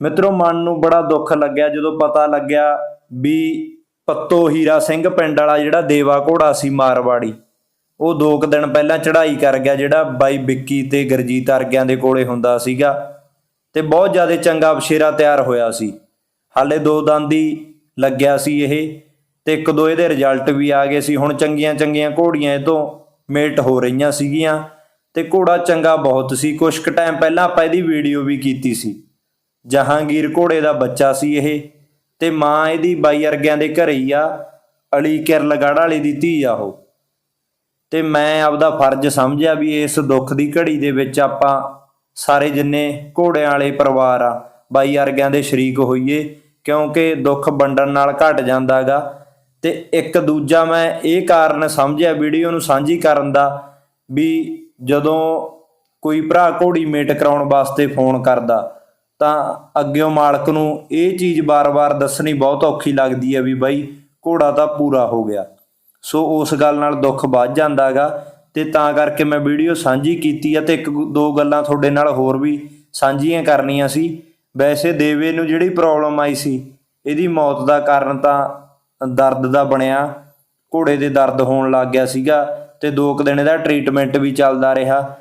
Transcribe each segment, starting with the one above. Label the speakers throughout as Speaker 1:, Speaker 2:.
Speaker 1: ਮਿੱਤਰੋ, ਮਨ ਨੂੰ ਬੜਾ ਦੁੱਖ ਲੱਗਿਆ ਜਦੋਂ ਪਤਾ ਲੱਗਿਆ ਵੀ ਪੱਤੋ ਹੀਰਾ ਸਿੰਘ ਪਿੰਡ ਵਾਲਾ ਜਿਹੜਾ ਦੇਵਾ ਘੋੜਾ ਸੀ ਮਾਰਵਾੜੀ, ਉਹ ਦੋ ਕੁ ਦਿਨ ਪਹਿਲਾਂ ਚੜ੍ਹਾਈ ਕਰ ਗਿਆ ਜਿਹੜਾ ਬਾਈ ਵਿੱਕੀ ਤੇ ਗਰਜੀਤ ਅਰਗਿਆਂ ਦੇ ਕੋਲੇ ਹੁੰਦਾ ਸੀਗਾ ਤੇ ਬਹੁਤ ਜ਼ਿਆਦਾ ਚੰਗਾ ਬਸ਼ੇਰਾ ਤਿਆਰ ਹੋਇਆ ਸੀ। ਹਾਲੇ ਦੋ ਦੰਦੀ ਲੱਗਿਆ ਸੀ ਇਹ ਤੇ ਇੱਕ ਦੋ ਇਹਦੇ ਰਿਜ਼ਲਟ ਵੀ ਆ ਗਏ ਸੀ। ਹੁਣ ਚੰਗੀਆਂ ਚੰਗੀਆਂ ਘੋੜੀਆਂ ਇਹ ਤੋਂ ਮੇਟ ਹੋ ਰਹੀਆਂ ਸੀਗੀਆਂ ਤੇ ਘੋੜਾ ਚੰਗਾ ਬਹੁਤ ਸੀ। ਕੁਛ ਕੁ ਟਾਈਮ ਪਹਿਲਾਂ ਆਪਾਂ ਇਹਦੀ ਵੀਡੀਓ ਵੀ ਕੀਤੀ ਸੀ। ਜਹਾਂਗੀਰ ਘੋੜੇ ਦਾ ਬੱਚਾ ਸੀ ਇਹ ਤੇ ਮਾਂ ਇਹਦੀ ਬਾਈ ਅਰਗਿਆਂ ਦੇ ਘਰੇ ਹੀ ਆ, ਅਲੀ ਕਿਰਲਗੜ੍ਹ ਵਾਲੀ ਦੀ ਧੀ ਆ ਉਹ। ਤੇ ਮੈਂ ਆਪਦਾ ਫਰਜ਼ ਸਮਝਿਆ ਵੀ ਇਸ ਦੁੱਖ ਦੀ ਘੜੀ ਦੇ ਵਿੱਚ ਆਪਾਂ ਸਾਰੇ ਜਿੰਨੇ ਘੋੜਿਆਂ ਵਾਲੇ ਪਰਿਵਾਰ ਆ, ਬਾਈ ਅਰਗਿਆਂ ਦੇ ਸ਼ਰੀਕ ਹੋਈਏ, ਕਿਉਂਕਿ ਦੁੱਖ ਵੰਡਣ ਨਾਲ ਘਟ ਜਾਂਦਾਗਾ। ਤੇ ਇੱਕ ਦੂਜਾ ਮੈਂ ਇਹ ਕਾਰਨ ਸਮਝਿਆ, ਵੀਡੀਓ ਨੂੰ ਸਾਂਝੀ ਕਰਨ ਦਾ, ਵੀ ਜਦੋਂ ਕੋਈ ਭਰਾ ਘੋੜੀ ਮੇਟ ਕਰਾਉਣ ਵਾਸਤੇ ਫੋਨ ਕਰਦਾ ਤਾਂ ਅੱਗਿਓਂ ਮਾਲਕ ਨੂੰ ਇਹ ਚੀਜ਼ ਬਾਰ-ਬਾਰ ਦੱਸਣੀ ਬਹੁਤ ਔਖੀ ਲੱਗਦੀ ਹੈ ਵੀ ਬਾਈ ਘੋੜਾ ਤਾਂ ਪੂਰਾ ਹੋ ਗਿਆ। ਸੋ ਉਸ ਗੱਲ ਨਾਲ ਦੁੱਖ ਵੱਧ ਜਾਂਦਾਗਾ ਤੇ ਤਾਂ ਕਰਕੇ ਮੈਂ ਵੀਡੀਓ ਸਾਂਝੀ ਕੀਤੀ ਆ ਤੇ ਇੱਕ ਦੋ ਗੱਲਾਂ ਤੁਹਾਡੇ ਨਾਲ ਹੋਰ ਵੀ ਸਾਂਝੀਆਂ ਕਰਨੀਆਂ ਸੀ। ਵੈਸੇ ਦੇਵੇ ਨੂੰ ਜਿਹੜੀ ਪ੍ਰੋਬਲਮ ਆਈ ਸੀ, ਇਹਦੀ ਮੌਤ ਦਾ ਕਾਰਨ ਤਾਂ ਦਰਦ ਦਾ ਬਣਿਆ। ਘੋੜੇ ਦੇ ਦਰਦ ਹੋਣ ਲੱਗ ਗਿਆ ਸੀਗਾ ਤੇ ਦੋ ਕੁ ਦਿਨ ਇਹਦਾ ਟ੍ਰੀਟਮੈਂਟ ਵੀ ਚੱਲਦਾ ਰਿਹਾ।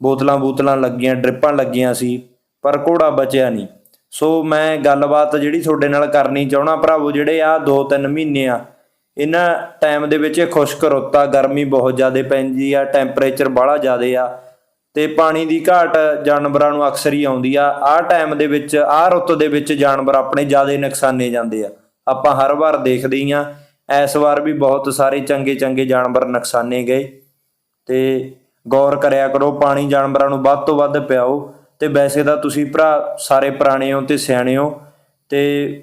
Speaker 1: ਬੋਤਲਾਂ ਬੋਤਲਾਂ ਲੱਗੀਆਂ, ਡ੍ਰਿਪਾਂ ਲੱਗੀਆਂ ਸੀ। ਪਰ ਘੋੜਾ ਬਚਿਆ ਨਹੀਂ। ਸੋ ਮੈਂ ਗੱਲਬਾਤ ਜਿਹੜੀ ਤੁਹਾਡੇ ਨਾਲ ਕਰਨੀ ਚਾਹਣਾ ਭਰਾਵੋ, ਜਿਹੜੇ ਆ 2-3 ਮਹੀਨੇ ਆ, ਇਹਨਾਂ ਟਾਈਮ ਦੇ ਵਿੱਚ ਇਹ ਖੁਸ਼ਕ ਰੁੱਤ ਆ, ਗਰਮੀ ਬਹੁਤ ਜ਼ਿਆਦਾ ਪੈਂਦੀ ਆ ਟੈਂਪਰੇਚਰ ਬਾਹਲਾ ਜ਼ਿਆਦਾ ਆ, ਤੇ ਪਾਣੀ ਦੀ ਘਾਟ ਜਾਨਵਰਾਂ ਨੂੰ ਅਕਸਰ ਹੀ ਆਉਂਦੀ ਆ। ਆਹ ਟਾਈਮ ਦੇ ਵਿੱਚ, ਆਹ ਰੁੱਤ ਦੇ ਵਿੱਚ ਜਾਨਵਰ ਆਪਣੇ ਜ਼ਿਆਦਾ ਨੁਕਸਾਨੇ ਜਾਂਦੇ ਆ। ਆਪਾਂ ਹਰ ਵਾਰ ਦੇਖਦੇ ਹੀ ਆ, ਇਸ ਵਾਰ ਵੀ ਬਹੁਤ ਸਾਰੇ ਚੰਗੇ ਚੰਗੇ ਜਾਨਵਰ ਨੁਕਸਾਨੇ ਗਏ। ਤੇ ਗੌਰ ਕਰਿਆ ਕਰੋ, ਪਾਣੀ ਜਾਨਵਰਾਂ ਨੂੰ ਵੱਧ ਤੋਂ ਵੱਧ ਪਿਆਓ। ਤੇ ਵੈਸੇ ਤਾਂ ਤੁਸੀਂ ਭਰਾ ਸਾਰੇ ਪੁਰਾਣੇ ਹੋ ਤੇ ਸਿਆਣੇ ਹੋ ਤੇ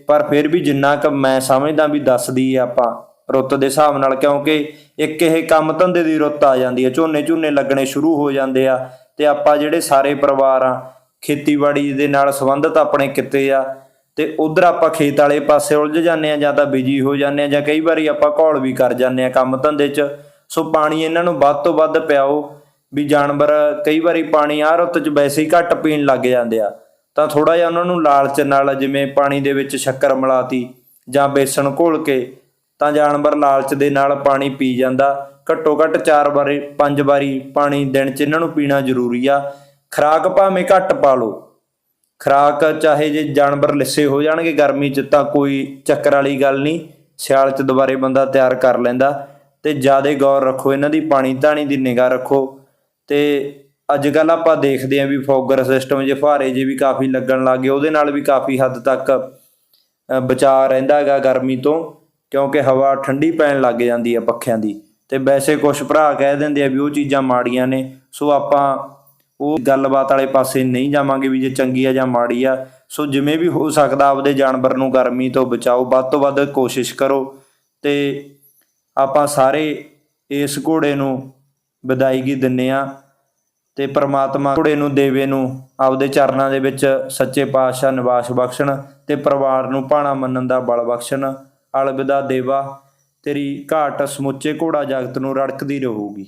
Speaker 1: ਪਰ ਫਿਰ ਵੀ ਜਿੰਨਾ ਕੁ ਮੈਂ ਸਮਝਦਾ ਵੀ ਦੱਸਦੀ ਆ ਆਪਾਂ ਰੁੱਤ ਦੇ ਹਿਸਾਬ ਨਾਲ, ਕਿਉਂਕਿ ਇੱਕ ਇਹ ਕੰਮ ਧੰਦੇ ਦੀ ਰੁੱਤ ਆ ਜਾਂਦੀ ਹੈ ਝੋਨੇ ਝੋਨੇ ਲੱਗਣੇ ਸ਼ੁਰੂ ਹੋ ਜਾਂਦੇ ਆ ਤੇ ਆਪਾਂ ਜਿਹੜੇ ਸਾਰੇ ਪਰਿਵਾਰ ਆ, ਖੇਤੀਬਾੜੀ ਦੇ ਨਾਲ ਸੰਬੰਧਿਤ ਆਪਣੇ ਕਿੱਤੇ ਆ ਤੇ ਉਧਰ ਆਪਾਂ ਖੇਤ ਵਾਲੇ ਪਾਸੇ ਉਲਝ ਜਾਂਦੇ ਆ ਜਾਂ ਤਾਂ ਬਿਜ਼ੀ ਹੋ ਜਾਂਦੇ ਆ ਜਾਂ ਕਈ ਵਾਰੀ ਆਪਾਂ ਘੋਲ ਵੀ ਕਰ ਜਾਂਦੇ ਆ ਕੰਮ ਧੰਦੇ 'ਚ, ਸੋ ਪਾਣੀ ਇਹਨਾਂ ਨੂੰ ਵੱਧ ਤੋਂ ਵੱਧ ਪਿਆਓ ਵੀ ਜਾਨਵਰ ਕਈ ਵਾਰੀ ਪਾਣੀ ਆਹ ਰੁੱਤ 'ਚ ਵੈਸੇ ਹੀ ਘੱਟ ਪੀਣ ਲੱਗ ਜਾਂਦੇ ਆ। ਤਾਂ ਥੋੜਾ ਜਿਹਾ ਉਹਨਾਂ ਨੂੰ ਲਾਲਚ ਨਾਲ ਜਿਵੇਂ ਪਾਣੀ ਦੇ ਵਿੱਚ ਸ਼ੱਕਰ ਮਿਲਾਤੀ ਜਾਂ ਬੇਸਣ ਘੋਲ ਕੇ, ਤਾਂ ਜਾਨਵਰ ਲਾਲਚ ਦੇ ਨਾਲ ਪਾਣੀ ਪੀ ਜਾਂਦਾ। ਘੱਟੋ ਘੱਟ 4 ਵਾਰੀ 5 ਵਾਰੀ ਪਾਣੀ ਦਿਨ 'ਚ ਇਹਨਾਂ ਨੂੰ ਪੀਣਾ ਜ਼ਰੂਰੀ ਆ। ਖਰਾਕ ਭਾਵੇਂ ਘੱਟ ਪਾ ਲਓ। ਖਰਾਕ ਚਾਹੇ ਜੇ ਜਾਨਵਰ ਲਿੱਸੇ ਹੋ ਜਾਣਗੇ ਗਰਮੀ 'ਚ ਤਾਂ ਕੋਈ ਚੱਕਰ ਵਾਲੀ ਗੱਲ ਨਹੀਂ, ਸਿਆਲ 'ਚ ਦੁਬਾਰੇ ਬੰਦਾ ਤਿਆਰ ਕਰ ਲੈਂਦਾ। ਤੇ ਜ਼ਿਆਦਾ ਗੌਰ ਰੱਖੋ ਇਹਨਾਂ ਦੀ ਪਾਣੀ ਧਾਣੀ ਦੀ ਨਿਗਾਹ ਰੱਖੋ। ਤੇ ਅੱਜ ਕੱਲ ਆਪਾਂ ਦੇਖਦੇ ਆਂ ਵੀ ਫੋਗਰ ਸਿਸਟਮ ਜੇ ਫੁਹਾਰੇ ਜੇ ਵੀ ਕਾਫੀ ਲੱਗਣ ਲੱਗ ਗਏ, ਉਹਦੇ ਨਾਲ ਵੀ ਕਾਫੀ ਹੱਦ ਤੱਕ ਬਚਾਅ ਰਹਿੰਦਾ ਹੈਗਾ ਗਰਮੀ ਤੋਂ, ਕਿਉਂਕਿ ਹਵਾ ਠੰਡੀ ਪੈਣ ਲੱਗ ਜਾਂਦੀ ਹੈ ਪੱਖਿਆਂ ਦੀ। ਤੇ ਵੈਸੇ ਕੁਝ ਭਰਾ ਕਹਿ ਦਿੰਦੇ ਆ ਵੀ ਉਹ ਚੀਜ਼ਾਂ ਮਾੜੀਆਂ ਨੇ, ਸੋ ਆਪਾਂ ਉਹ ਗੱਲਬਾਤ ਵਾਲੇ ਪਾਸੇ ਨਹੀਂ ਜਾਵਾਂਗੇ ਵੀ ਜੇ ਚੰਗੀ ਆ ਜਾਂ ਮਾੜੀ ਆ। ਸੋ ਜਿਵੇਂ ਵੀ ਹੋ ਸਕਦਾ ਆਪਦੇ ਜਾਨਵਰ ਨੂੰ ਗਰਮੀ ਤੋਂ ਬਚਾਓ, ਵੱਧ ਤੋਂ ਵੱਧ ਕੋਸ਼ਿਸ਼ ਕਰੋ। ਤੇ ਆਪਾਂ ਸਾਰੇ ਇਸ ਘੋੜੇ ਨੂੰ ਵਿਦਾਇਗੀ ਦਿੰਨੇ ਆ ਤੇ ਪ੍ਰਮਾਤਮਾ ਘੋੜੇ ਨੂੰ, ਦੇਵੇ ਨੂੰ ਆਪਦੇ ਚਰਨਾਂ ਦੇ ਵਿੱਚ ਸੱਚੇ ਪਾਤਸ਼ਾਹ ਨਿਵਾਸ ਬਖਸ਼ਣ ਤੇ ਪਰਿਵਾਰ ਨੂੰ ਭਾਣਾ ਮੰਨਣ ਦਾ ਬਲ ਬਖਸ਼ਣ। ਅਲਵਿਦਾ ਦੇਵਾ, ਤੇਰੀ ਘਾਟ ਸਮੁੱਚੇ ਘੋੜਾ ਜਗਤ ਨੂੰ ਰੜਕਦੀ ਰਹੂਗੀ।